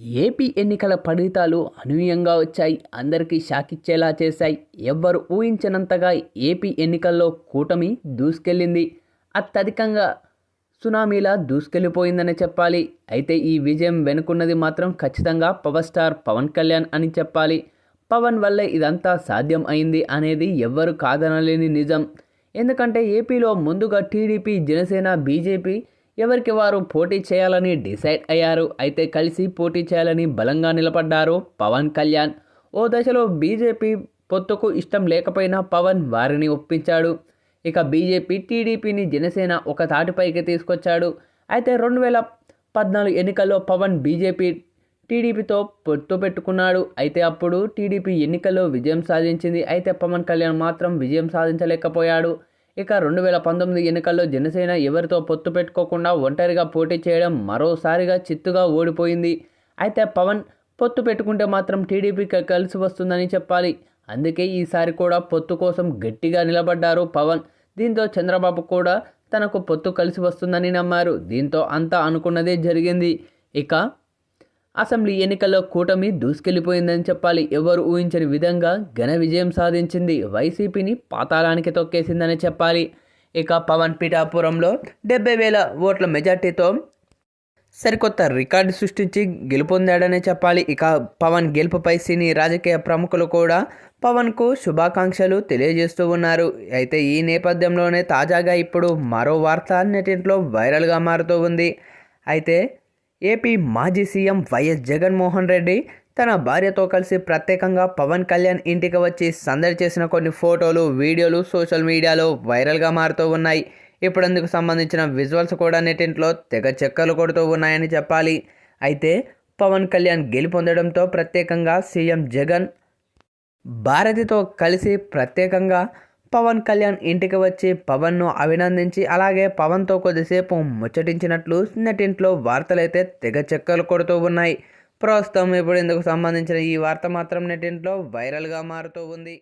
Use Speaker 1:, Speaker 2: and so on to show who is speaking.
Speaker 1: AP ఎన్నికల ఫలితాలు అనూహ్యంగా వచ్చాయి. అందరికీ షాక్ ఇచ్చేలా చేశాయి. ఎవ్వరు ఊహించినంతగా ఏపీ ఎన్నికల్లో కూటమి దూసుకెళ్ళింది. అత్యధికంగా సునామీలా దూసుకెళ్ళిపోయిందని చెప్పాలి. అయితే ఈ విజయం వెనుకున్నది మాత్రం ఖచ్చితంగా పవర్ స్టార్ పవన్ కళ్యాణ్ అని చెప్పాలి. పవన్ వల్లే ఇదంతా సాధ్యం అయింది అనేది ఎవ్వరు కాదనలేని నిజం. ఎందుకంటే ఏపీలో ముందుగా టీడీపీ జనసేన బీజేపీ ఎవరికి వారు పోటీ చేయాలని డిసైడ్ అయ్యారు? అయితే కలిసి పోటీ చేయాలని బలంగా నిలబడ్డారు పవన్ కళ్యాణ్. ఓ దశలో బీజేపీ పొత్తుకు ఇష్టం లేకపోయినా పవన్ వారిని ఒప్పించాడు. ఇక బీజేపీ టీడీపీని జనసేన ఒక తాటిపైకి తీసుకొచ్చాడు. అయితే రెండు వేల పద్నాలుగు ఎన్నికల్లో పవన్ బీజేపీ టీడీపీతో పొత్తు పెట్టుకున్నాడు. అయితే అప్పుడు టీడీపీ ఎన్నికల్లో విజయం సాధించింది. అయితే పవన్ కళ్యాణ్ మాత్రం విజయం సాధించలేకపోయాడు. ఇక రెండు వేల పంతొమ్మిది ఎన్నికల్లో జనసేన ఎవరితో పొత్తు పెట్టుకోకుండా ఒంటరిగా పోటీ చేయడం మరోసారిగా చిత్తుగా ఓడిపోయింది. అయితే పవన్ పొత్తు పెట్టుకుంటే మాత్రం టీడీపీకి కలిసి వస్తుందని చెప్పాలి. అందుకే ఈసారి కూడా పొత్తు కోసం గట్టిగా నిలబడ్డారు పవన్. దీంతో చంద్రబాబు కూడా తనకు పొత్తు కలిసి వస్తుందని నమ్మారు. దీంతో అంతా అనుకున్నదే జరిగింది. ఇక అసెంబ్లీ ఎన్నికల్లో కూటమి దూసుకెళ్ళిపోయిందని చెప్పాలి. ఎవరు ఊహించని విధంగా ఘన విజయం సాధించింది. వైసీపీని పాతాళానికి తొక్కేసిందని చెప్పాలి. ఇక పవన్ పిఠాపురంలో డెబ్బై వేల ఓట్ల మెజార్టీతో సరికొత్త రికార్డు సృష్టించి గెలుపొందాడనే చెప్పాలి. ఇక పవన్ గెలుపుపై సినీ రాజకీయ ప్రముఖులు కూడా పవన్కు శుభాకాంక్షలు తెలియజేస్తూ ఉన్నారు. అయితే ఈ నేపథ్యంలోనే తాజాగా ఇప్పుడు మరో వార్త నెటింట్లో వైరల్గా మారుతూ ఉంది. అయితే ఏపీ మాజీ సీఎం వైఎస్ జగన్మోహన్ రెడ్డి తన భార్యతో కలిసి ప్రత్యేకంగా పవన్ కళ్యాణ్ ఇంటికి వచ్చి సందడి చేసిన కొన్ని ఫోటోలు వీడియోలు సోషల్ మీడియాలో వైరల్గా మారుతూ ఉన్నాయి. ఇప్పుడు అందుకు సంబంధించిన విజువల్స్ కూడా నెటింట్లో తెగ చెక్కలు కొడుతూ ఉన్నాయని చెప్పాలి. అయితే పవన్ కళ్యాణ్ గెలుపొందడంతో ప్రత్యేకంగా సీఎం జగన్ భారతితో కలిసి ప్రత్యేకంగా పవన్ కళ్యాణ్ ఇంటికి వచ్చి పవన్ను అభినందించి అలాగే పవన్తో కొద్దిసేపు ముచ్చటించినట్లు నెటింట్లో వార్తలైతే తెగ చెక్కలు కొడుతూ ఉన్నాయి. ప్రస్తుతం ఇప్పుడు ఇందుకు సంబంధించిన ఈ వార్త మాత్రం నెటింట్లో వైరల్గా మారుతూ ఉంది.